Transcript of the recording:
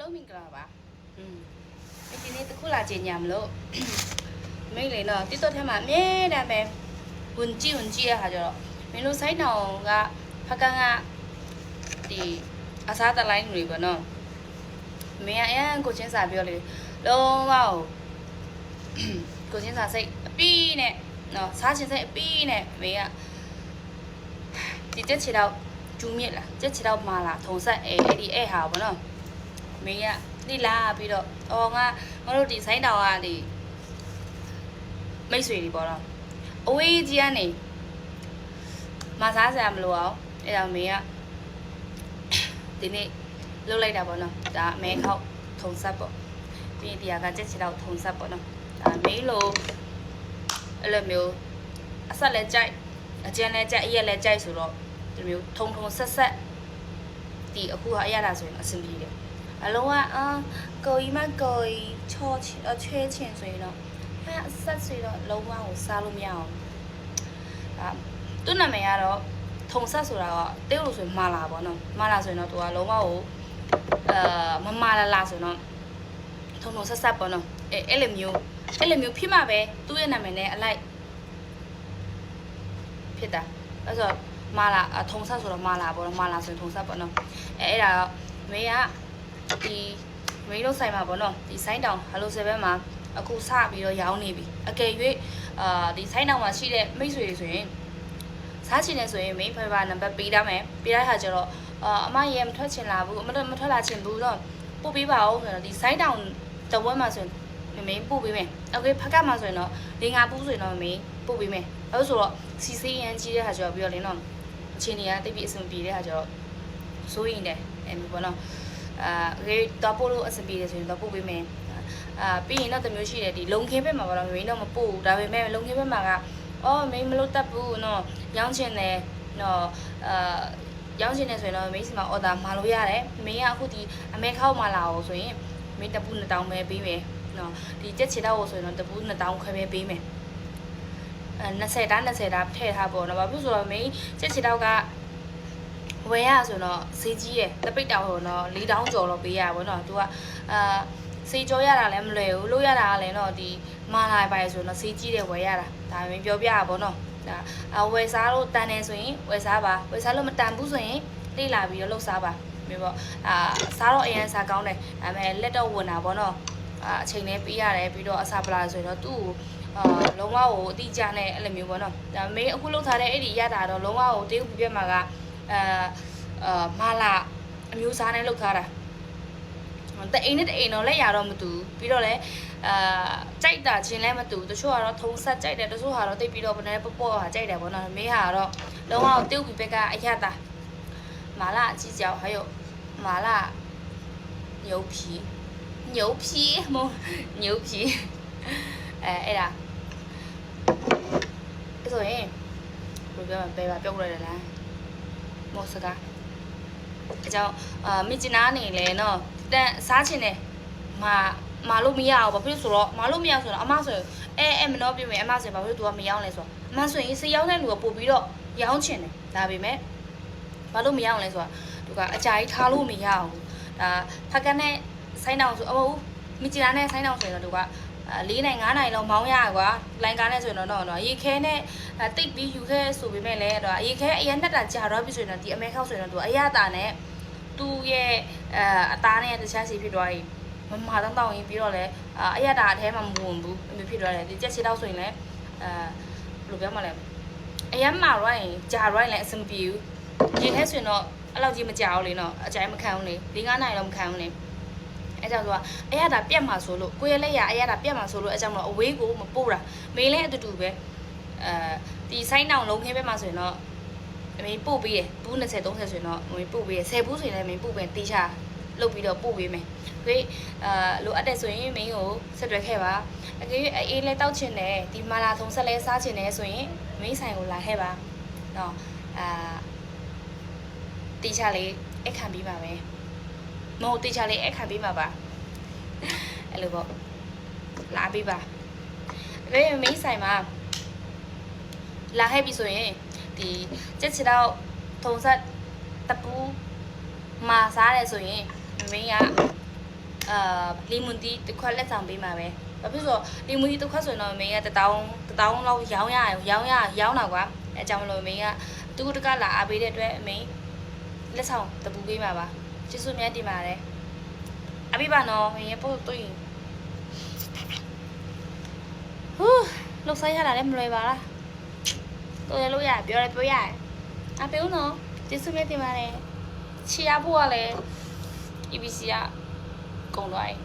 လုံးမင်္ဂလာပါอืมဒီနေ့တစ်ခုလာကြညာမလို့မိတ်လေတော့တိတော့ထဲမှာအမြဲတမ်းပဲဝင်ကြည့်ဝင်ကြည့်ရခါကျတော့မင်းတို့ဆိုင်တောင်ကဖကန်ကဒီအစားတလိုင်းတွေပေါ့နော်မင်းကအရန်ကိုချင်းစာပြောလေလုံးဝကိုကိုချင်းစာစိတ်အပီးနဲ့နော်စားချင်းစိတ်အပီးနဲ့မင်းကဒီတက်ချီတော့ကျူးမြစ်လားတက်ချီတော့မာလာထုံဆက်အဲအဲ့ဒီအဲ့ဟာပေါ့နော် မင်းကလိလာပြီးတော့အော်ငါငါတို့ဒီဆိုင်းတောင်ကဒီမိတ်ဆွေတွေပေါ့တော့အဝေးကြီးကနေမစားစရာမလိုအောင်အဲ့တော့မင်းကဒီနေ့လှုပ်လိုက်တာပေါ့နော်ဒါအမဲခောက်ထုံဆက်ပေါ့ပြီးရင်ဒီကကြက်ချီတော့ထုံဆက်ပေါ့နော်ဒါမင်းလိုအဲ့လိုမျိုးအဆက်လဲကြိုက်အကျန်းလဲကြိုက်အရက်လဲကြိုက်ဆိုတော့ဒီမျိုးထုံထုံဆက်ဆက်ဒီအခုဟာအရတာဆိုရင်အဆင်ပြေတယ် အလုံးကအာကိုကြီးမကိုကြီးချောချင်ချွဲချင်ဆိုရင်တော့အဲဆက်ဆိုတော့လုံးဝကိုစားလို့မရအောင်ဒါသူ့နာမည်ကတော့ထုံဆက်ဆိုတာကတေးလို့ဆိုရင်မာလာပေါ့နော်မာလာဆိုရင်တော့သူကလုံးဝကိုအာမမာလာလာဆိုရင်တော့ထုံထုံဆက်ဆက်ပေါ့နော်အဲအဲ့လိုမျိုးအဲ့လိုမျိုးဖြစ်မှပဲသူ့ရဲ့နာမည်နဲ့အလိုက်ဖြစ်တာအဲ့ဆိုမာလာထုံဆက်ဆိုတော့မာလာပေါ့နော်မာလာဆိုရင်ထုံဆက်ပေါ့နော်အဲအဲ့ဒါတော့မေက ဒီရေလို့ဆိုင်မှာပေါ့နော်ဒီဆိုင်တောင်ဟလိုဆယ်ဘက်မှာအခုစပြီးတော့ရောင်းနေပြီအကယ်၍အာဒီဆိုင်တောင်မှာရှိတဲ့မိတ်ဆွေတွေဆိုရင်စားချင်တယ်ဆိုရင် main fiber နံပါတ်ပေးထားမယ်ပေးထားခါကျတော့အာအမရေမထွက်ချင်လာဘူးအမမထွက်လာချင်ဘူးတော့ပို့ပေးပါဦးဆိုတော့ဒီဆိုင်တောင်တဝက်မှာဆိုရင်မမင်းပို့ပေးမယ်။ Okay ဖက်ကမှာဆိုရင်တော့လေငါပူးဆိုရင်တော့မမင်းပို့ပေးမယ်။အဲဆိုတော့စီစီရန်ကြီးတဲ့ဟာကျတော့ပြီးတော့လင်းတော့အချိန်ကြီးကတိတ်ပြီးအဆင်ပြေတဲ့ဟာကျတော့စိုးရင်တယ်အဲမျိုးပေါ့နော်။ အာရေတော့ပို့လို့အဆင်ပြေတယ်ဆိုရင်တော့ပို့ပေးမယ်အာပြီးရင်တော့တစ်မျိုးရှိတယ်ဒီလုံခင်းဘက်မှာကတော့မင်းတော့မပို့ဘူးဒါပေမဲ့လုံခင်းဘက်မှာကအော်မင်းမလို့တတ်ဘူးနော်ရောင်းချင်တယ်နော်အာရောင်းချင်တယ်ဆိုရင်တော့မင်းစီမှာအော်ဒါမှာလို့ရတယ်မင်းကအခုဒီအမဲခောက်မှာလာအောင်ဆိုရင်မင်းတပူ2000ပဲပေးမယ်နော်ဒီကြက်ချီတော့ဆိုရင်တော့တပူ2000ခွဲပဲပေးမယ်အဲ20တား20တားထည့်ထားပေါ့နော်ဘာဖြစ်လို့ဆိုတော့မင်းကြက်ချီတော့က ဝယ်ရဆိုတော့ဈေးကြီးတယ်တပိတ်တောင်ဆိုတော့၄တောင်းကျော်တော့ပေးရပါဘောနော်သူကအာဈေးကျော်ရတာလည်းမလွယ်ဘူးလို့ရတာကလည်းတော့ဒီမာလာပိုင်ဆိုတော့ဈေးကြီးတယ်ဝယ်ရတာဒါပေမဲ့ပြောပြရပါဘောနော်ဒါအဝယ်စားလို့တန်တယ်ဆိုရင်ဝယ်စားပါဝယ်စားလို့မတန်ဘူးဆိုရင်လေ့လာပြီးတော့လှုပ်စားပါမျိုးပေါ့အာစားတော့အရင်စားကောင်းတယ်ဒါပေမဲ့လက်တော့ဝင်တာဘောနော်အာအချိန်လေးပေးရတယ်ပြီးတော့အစာပလာဆိုရင်တော့သူ့ကိုအာလုံးဝကိုအတိအကျနဲ့အဲ့လိုမျိုးပေါ့နော်ဒါပေမဲ့အခုလှုပ်ထားတဲ့အဲ့ဒီရတာတော့လုံးဝကိုတေးဥပြပြမှာက အာ အာမာလာအမျိုးစားနဲ့လောက်ထားတာတအိမ်နဲ့တအိမ်တော့လက်ရတော့မတူဘူးပြီးတော့လည်းအာကြိုက်တာချင်းလည်းမတူဘူးတချို့ကတော့ထုံဆက်ကြိုက်တယ်တချို့ကတော့တိတ်ပြီးတော့ဘယ်နဲ့ပေါ့ပေါ့ဟာကြိုက်တယ်ပေါ့နော်မေးဟာကတော့လုံးဝတုတ်ပြီးဘက်ကအရတာ麻辣鸡脚还有麻辣牛皮牛皮မ牛皮အဲအဲ့ဒါအဲ့ဆိုရင်ဘယ်ပြောမလဲဘယ်ပါပြောကြရတယ်လား မော်စကားအကြောင်းအာမိကျနာနေလဲနော်တန်စားချင်တယ်မာမာလို့မရအောင်ဘာဖြစ်လို့ဆိုတော့မာလို့မရဆိုတော့အမဆိုရင်အဲအဲမနှောပြမယ်အမဆိုရင်ဘာဖြစ်လို့ तू ကမရောင်းလဲဆိုတော့အမဆိုရင်စေရောင်းတဲ့လူကပို့ပြီးတော့ရောင်းချင်တယ်ဒါပေမဲ့ဘာလို့မရောင်းလဲဆိုတော့သူကအကြာကြီးထားလို့မရအောင်ဒါဖကန်းနဲ့ဆိုင်းတောင်ဆိုအမဟုတ်မိကျနာနဲ့ဆိုင်းတောင်ဆိုရင်တော့သူက ၄နိုင်၅နိုင်လောက်မောင်းရကွာလိုင်းကားနဲ့ဆိုရင်တော့တော့ရေခဲနဲ့တိတ်ပြီးယူခဲဆိုပေမဲ့လည်းတော့ရေခဲအရင်တက်တာကြာတော့ပြီဆိုရင်တော့ဒီအမဲခောက်ဆိုရင်တော့ तू အရတာနဲ့သူ့ရဲ့အအသားနဲ့တခြားစီဖြစ်သွားပြီမမတောင်းတောင်းရင်ပြီးတော့လည်းအရတာအထဲမှာမဝင်ဘူးအမျိုးဖြစ်သွားတယ်ဒီကြက်ချီတော့ဆိုရင်လည်းအဲဘယ်လိုပြောမလဲအရင်မှာတော့ရင်ကြာတော့ရင်လည်းအဆင်ပြေဘူးရေထဲဆိုရင်တော့အဲ့လောက်ကြီးမကြောက်လေနော်အကြိုင်မခံဘူးလေ၄၅နိုင်တော့မခံဘူးလေ အဲကြောင့်သူကအရတာပြက်မှာဆိုလို့ကိုရလက်ရအရတာပြက်မှာဆိုလို့အဲကြောင့်မလို့အဝေးကိုမပို့တာမေးလဲအတူတူပဲအဲဒီဆိုင်းတောင်လုံးခင်းဘက်မှာဆိုရင်တော့အမေပို့ပေးတယ်ဘူး20 30ဆိုရင်တော့အမေပို့ပေးတယ်10ဘူးဆိုရင်လည်းအမေပို့ပေးတေးချလုတ်ပြီးတော့ပို့ပေးမယ်။ခေအာလိုအပ်တယ်ဆိုရင်မင်းကိုဆက်တွဲခဲ့ပါ။အကယ်၍အေးလဲတောက်ချင်တယ်ဒီမာလာထုံဆက်လဲစားချင်တယ်ဆိုရင်မင်းဆိုင်ကိုလာခဲ့ပါ။နော်အာတေးချလေးအခန့်ပြီးပါမယ်။ မဟုတ်တေးချလေးအခန့်ပြီးပါပါ။အဲ့လိုပေါ့လာပြီးပါ။အကယ်၍မင်းဆိုင်မှာလာခဲ့ပြီဆိုရင်ဒီကြက်ချီတော့ထုံဆက်တပူမာစားတယ်ဆိုရင်မင်းကအာလီမွန်တီတစ်ခွက်လက်ဆောင်ပေးမှာပဲဘာဖြစ်လို့လီမွန်တီတစ်ခွက်ဆိုရင်တော့မင်းကတတောင်းတတောင်းလောက်ရောင်းရရောင်းရရောင်းတော့ကွာအဲကြောင့်မလို့မင်းကတူတကလာအားပေးတဲ့အတွက်မင်းလက်ဆောင်တပူပေးမှာပါ ကျေးဇူးများတင်ပါတယ်အပိပါနော်မင်းရပို့တွေ့ရင်ဟူးလောက်ဆိုင်ရတာလည်းမလွယ်ပါလားတော်ရလို့ရပြောရပြောရအပေးဦးနော်ကျေးဇူးများတင်ပါတယ်ချီရဖို့ကလည်း EBC ကကုန်သွားပြီ